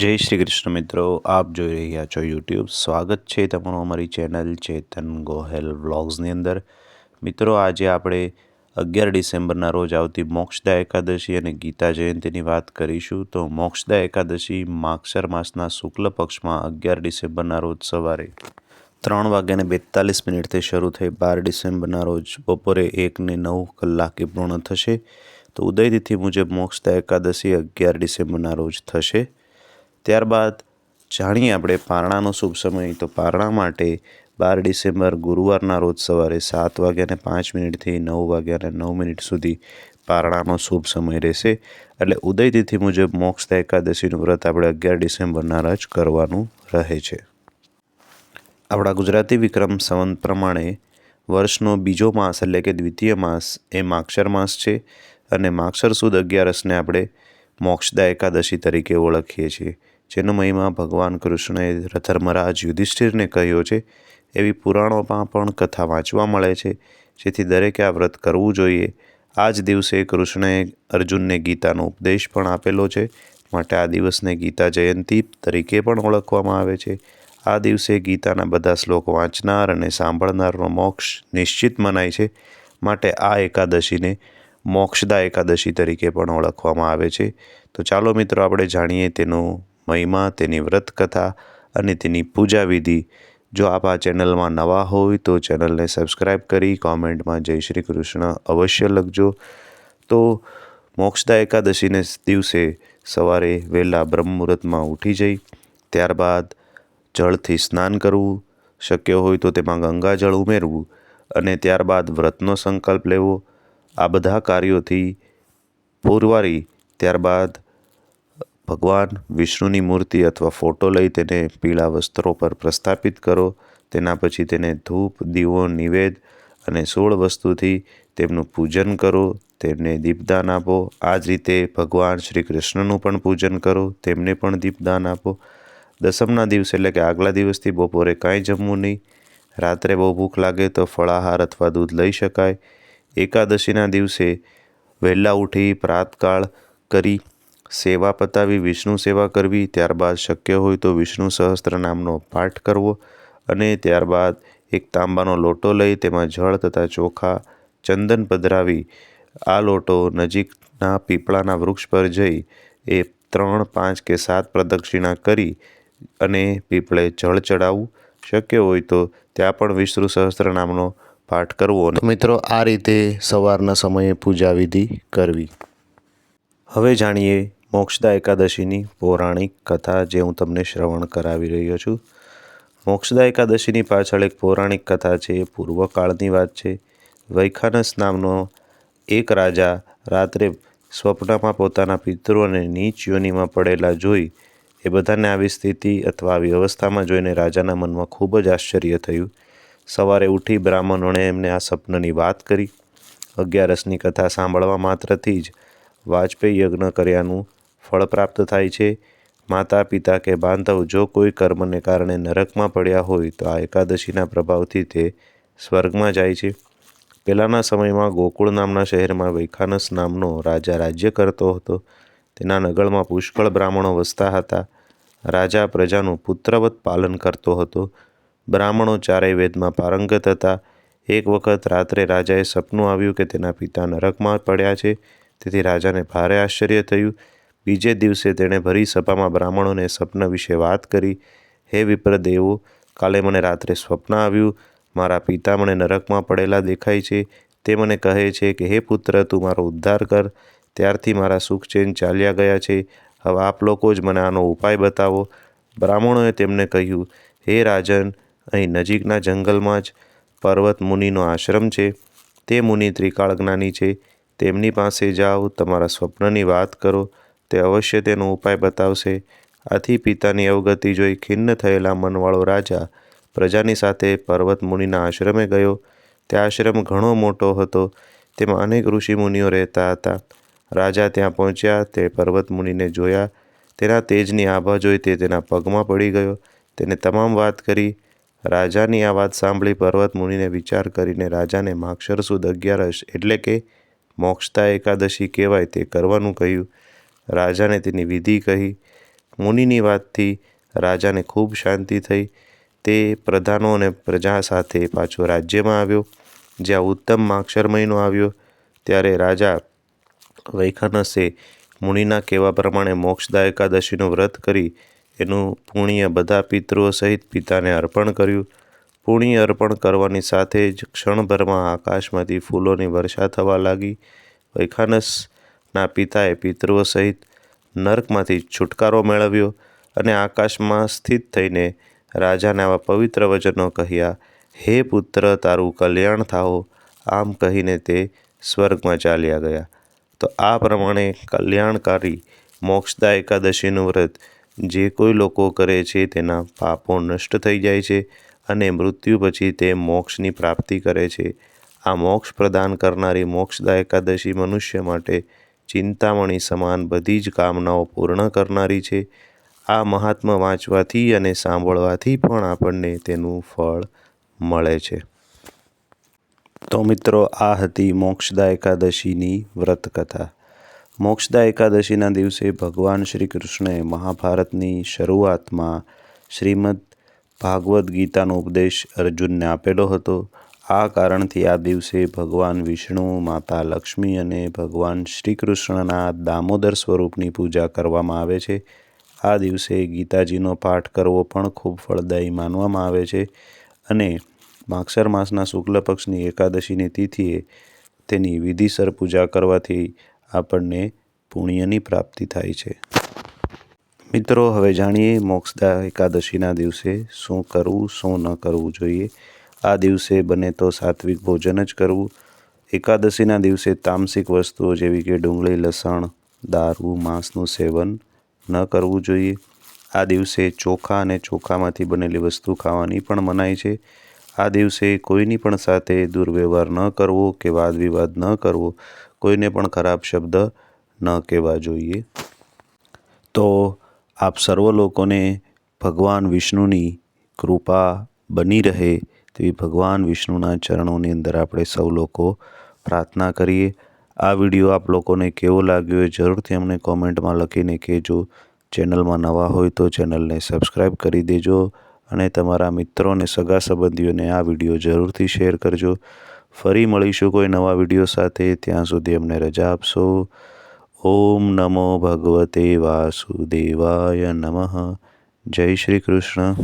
જય શ્રી કૃષ્ણ મિત્રો, આપ જોઈ રહ્યા છો યુટ્યુબ સ્વાગત છે તમારું અમારી ચેનલ ચેતન ગોહેલ વ્લોગ્સની અંદર. મિત્રો, આજે આપણે અગિયાર ડિસેમ્બરના રોજ આવતી મોક્ષદા એકાદશી અને ગીતા જયંતીની વાત કરીશું. તો મોક્ષદા એકાદશી માક્ષર માસના શુક્લ પક્ષમાં અગિયાર ડિસેમ્બરના રોજ સવારે ત્રણ વાગ્યાને બેતાલીસ મિનિટથી શરૂ થઈ બાર ડિસેમ્બરના રોજ બપોરે એકને નવ કલાકે પૂર્ણ થશે. તો ઉદયતિથિ મુજબ મોક્ષદા એકાદશી અગિયાર ડિસેમ્બરના રોજ થશે. ત્યારબાદ જાણીએ આપણે પારણાનો શુભ સમય. તો પારણા માટે બાર ડિસેમ્બર ગુરુવારના રોજ સવારે સાત વાગ્યાને પાંચ મિનિટથી નવ વાગ્યાને નવ મિનિટ સુધી પારણાનો શુભ સમય રહેશે. એટલે ઉદયતિથિ મુજબ મોક્ષતા એકાદશીનું વ્રત આપણે અગિયાર ડિસેમ્બરના રોજ કરવાનું રહે છે. આપણા ગુજરાતી વિક્રમ સંવંત પ્રમાણે વર્ષનો બીજો માસ એટલે કે દ્વિતીય માસ એ માક્ષર માસ છે. અને માક્ષર સુદ અગિયારસને આપણે મોક્ષદા એકાદશી તરીકે ઓળખીએ છીએ. જેનો મહિમા ભગવાન કૃષ્ણએ ધર્મરાજ યુધિષ્ઠિરને કહ્યો છે. એવી પુરાણોમાં પણ કથા વાંચવા મળે છે, જેથી દરેકે આ વ્રત કરવું જોઈએ. આ જ દિવસે કૃષ્ણએ અર્જુનને ગીતાનો ઉપદેશ પણ આપેલો છે. માટે આ દિવસને ગીતા જયંતી તરીકે પણ ઓળખવામાં આવે છે. આ દિવસે ગીતાના બધા શ્લોક વાંચનાર અને સાંભળનારનો મોક્ષ નિશ્ચિત મનાય છે. માટે આ એકાદશીને મોક્ષદા એકાદશી તરીકે પણ ઓળખવામાં આવે છે. તો ચાલો મિત્રો, આપણે જાણીએ તેનો મહિમા, તેની વ્રત કથા અને તેની પૂજા વિધિ જો આપ આ ચેનલમાં નવા હોય તો ચેનલને સબસ્ક્રાઈબ કરી કોમેન્ટમાં જય શ્રી કૃષ્ણ અવશ્ય લખજો. તો મોક્ષદા એકાદશીને દિવસે સવારે વહેલા બ્રહ્મ મુહૂર્તમાં ઉઠી જઈ, ત્યારબાદ જળથી સ્નાન કરવું. શક્ય હોય તો તેમાં ગંગાજળ ઉમેરવું અને ત્યારબાદ વ્રતનો સંકલ્પ લેવો. આ બધા કાર્યોથી પૂરવારી ત્યારબાદ ભગવાન વિષ્ણુની મૂર્તિ અથવા ફોટો લઈ તેને પીળા વસ્ત્રો પર પ્રસ્થાપિત કરો. તેના પછી તેને ધૂપ, દીવો, નિવેદ અને સોળ વસ્તુથી તેમનું પૂજન કરો. તેમને દીપદાન આપો. આ જ રીતે ભગવાન શ્રી કૃષ્ણનું પણ પૂજન કરો. તેમને પણ દીપદાન આપો. દસમના દિવસે એટલે કે આગલા દિવસથી બપોરે કાંઈ જમવું નહીં. રાત્રે બહુ ભૂખ લાગે તો ફળાહાર અથવા દૂધ લઈ શકાય. એકાદશીના દિવસે વહેલા ઉઠી પ્રાતકાળ કરી સેવા પતાવી, વિષ્ણુ સેવા કરવી. ત્યારબાદ શક્ય હોય તો વિષ્ણુ સહસ્ત્ર નામનો પાઠ કરવો અને ત્યારબાદ એક તાંબાનો લોટો લઈ તેમાં જળ તથા ચોખા, ચંદન પધરાવી આ લોટો નજીકના પીપળાના વૃક્ષ પર જઈ એ ત્રણ, પાંચ કે સાત પ્રદક્ષિણા કરી અને પીપળે જળ ચડાવવું. શક્ય હોય તો ત્યાં પણ વિષ્ણુ સહસ્ત્ર નામનો પાઠ કરવો મિત્રો આ રીતે સવારના સમયે પૂજા વિધિ કરવી. હવે જાણીએ મોક્ષદા એકાદશીની પૌરાણિક કથા જે હું તમને શ્રવણ કરાવી રહ્યો છું. મોક્ષદા એકાદશીની પાછળ એક પૌરાણિક કથા છે પૂર્વકાળની વાત છે. વૈખાનસ નામનો એક રાજા રાત્રે સ્વપ્નમાં પોતાના પિતૃઓને નીચ યોનિમાં પડેલા જોઈ એ બધાને આવી સ્થિતિ અથવા આવી અવસ્થામાં જોઈને રાજાના મનમાં ખૂબ જ આશ્ચર્ય થયું. સવારે ઉઠી બ્રાહ્મણોને એમને આ સપનની વાત કરી. અગિયારસની કથા સાંભળવા માત્રથી જ વાજપેયી યજ્ઞ કર્યાનું ફળ પ્રાપ્ત થાય છે. માતા, પિતા કે બાંધવ જો કોઈ કર્મને કારણે નરકમાં પડ્યા હોય તો આ એકાદશીના પ્રભાવથી તે સ્વર્ગમાં જાય છે. પહેલાંના સમયમાં ગોકુળ નામના શહેરમાં વૈખાનસ નામનો રાજા રાજ્ય કરતો હતો. તેના નગરમાં પુષ્કળ બ્રાહ્મણો વસતા હતા. રાજા પ્રજાનું પુત્રવત પાલન કરતો હતો. બ્રાહ્મણો ચારેય વેદમાં પારંગત હતા. એક વખત રાત્રે રાજાએ સપનું આવ્યું કે તેના પિતા નરકમાં પડ્યા છે. તેથી રાજાને ભારે આશ્ચર્ય થયું. બીજે દિવસે તેણે ભરી સભામાં બ્રાહ્મણોને સ્વપ્ન વિશે વાત કરી. હે વિપ્રદેવો, કાલે મને રાત્રે સ્વપ્ન આવ્યું. મારા પિતા મને નરકમાં પડેલા દેખાય છે. તે મને કહે છે કે, હે પુત્ર, તું મારો ઉદ્ધાર કર. ત્યારથી મારા સુખ ચેન ચાલ્યા ગયા છે. હવે આપ લોકો જ મને આનો ઉપાય બતાવો. બ્રાહ્મણોએ તેમને કહ્યું, હે રાજન અહીં નજીકના જંગલમાં જ પર્વત મુનિનો આશ્રમ છે. તે મુનિ ત્રિકાળ જ્ઞાની છે. તેમની પાસે જાઓ, તમારા સ્વપ્નની વાત કરો. તે અવશ્ય તેનો ઉપાય બતાવશે. આથી પિતાની અવગતિ જોઈ ખિન્ન થયેલા મનવાળો રાજા પ્રજાની સાથે પર્વત મુનિના આશ્રમે ગયો. તે આશ્રમ ઘણો મોટો હતો. તેમાં અનેક ઋષિમુનિઓ રહેતા હતા. રાજા ત્યાં પહોંચ્યા, તે પર્વત મુનિને જોયા. તેના તેજની આભા જોઈ તે તેના પગમાં પડી ગયો. તેને તમામ વાત કરી. રાજાની આ વાત સાંભળી પર્વત મુનિને વિચાર કરીને રાજાને માક્ષર સુદ અગિયારસ એટલે કે મોક્ષતા એકાદશી કહેવાય તે કરવાનું કહ્યું. રાજાને તેની વિધિ કહી. મુનિની વાતથી રાજાને ખૂબ શાંતિ થઈ. તે પ્રધાનો અને પ્રજા સાથે પાછો રાજ્યમાં આવ્યો. જ્યાં ઉત્તમ માક્ષર મહિનો આવ્યો, ત્યારે રાજા વૈખાનસે મુનિના કહેવા પ્રમાણે મોક્ષદા એકાદશીનું વ્રત કરી એનું પુણ્ય બધા પિતૃઓ સહિત પિતાને અર્પણ કર્યું. પુણ્ય અર્પણ કરવાની સાથે જ ક્ષણભરમાં આકાશમાંથી ફૂલોની વર્ષા થવા લાગી. વૈખાનસના પિતાએ પિતૃઓ સહિત નર્કમાંથી છુટકારો મેળવ્યો અને આકાશમાં સ્થિત થઈને રાજાને આવા પવિત્ર વચનો કહ્યા, હે પુત્ર, તારું કલ્યાણ થાઓ. આમ કહીને તે સ્વર્ગમાં ચાલ્યા ગયા. તો આ પ્રમાણે કલ્યાણકારી મોક્ષદા એકાદશીનું વ્રત જે કોઈ લોકો કરે છે તેના પાપો નષ્ટ થઈ જાય છે અને મૃત્યુ પછી તે મોક્ષની પ્રાપ્તિ કરે છે. આ મોક્ષ પ્રદાન કરનારી મોક્ષદા એકાદશી મનુષ્ય માટે ચિંતામણી સમાન બધી જ કામનાઓ પૂર્ણ કરનારી છે. આ મહાત્મા વાંચવાથી અને સાંભળવાથી પણ આપણને તેનું ફળ મળે છે. તો મિત્રો, આ હતી મોક્ષદા એકાદશીની વ્રતકથા. મોક્ષદા એકાદશીના દિવસે ભગવાન શ્રી કૃષ્ણએ મહાભારતની શરૂઆતમાં શ્રીમદ ભાગવદ્ ગીતાનો ઉપદેશ અર્જુનને આપેલો હતો. આ કારણથી આ દિવસે ભગવાન વિષ્ણુ, માતા લક્ષ્મી અને ભગવાન શ્રી કૃષ્ણના દામોદર સ્વરૂપની પૂજા કરવામાં આવે છે. આ દિવસે ગીતાજીનો પાઠ કરવો પણ ખૂબ ફળદાયી માનવામાં આવે છે અને માક્ષર માસના શુક્લ પક્ષની એકાદશીની તિથિએ તેની વિધિસર પૂજા કરવાથી આપણને પુણ્યની પ્રાપ્તિ થાય છે. મિત્રો, હવે જાણીએ મોક્ષદા એકાદશીના દિવસે શું કરવું, શું ન કરવું જોઈએ. આ દિવસે બને તો સાત્વિક ભોજન જ કરવું. એકાદશીના દિવસે તામસિક વસ્તુઓ જેવી કે ડુંગળી, લસણ, દારૂ, માંસનું સેવન ન કરવું જોઈએ. આ દિવસે ચોખા અને ચોખામાંથી બનેલી વસ્તુ ખાવાની પણ મનાય છે. આ દિવસે કોઈની પણ સાથે દુર્વ્યવહાર ન કરવો કે વાદ વિવાદ ન કરવો. કોઈને પણ ખરાબ શબ્દ ન કહેવા જોઈએ. તો આપ સર્વ લોકોને ભગવાન વિષ્ણુની કૃપા બની રહે તેવી ભગવાન વિષ્ણુના ચરણોની અંદર આપણે સૌ લોકો પ્રાર્થના કરીએ. આ વીડિયો આપ લોકોને કેવો લાગ્યો એ જરૂરથી અમને કોમેન્ટમાં લખીને કહેજો. ચેનલમાં નવા હોય તો ચેનલને સબસ્ક્રાઈબ કરી દેજો અને તમારા મિત્રો અને સગા સંબંધીઓને આ વીડિયો જરૂરથી શેર કરજો. ફરી મળીશું કોઈ નવા વીડિયો સાથે. ત્યાં સુધી અમને રજા આપશો. ઓમ નમો ભગવતે વાસુદેવાય નમઃ. જય શ્રી કૃષ્ણ.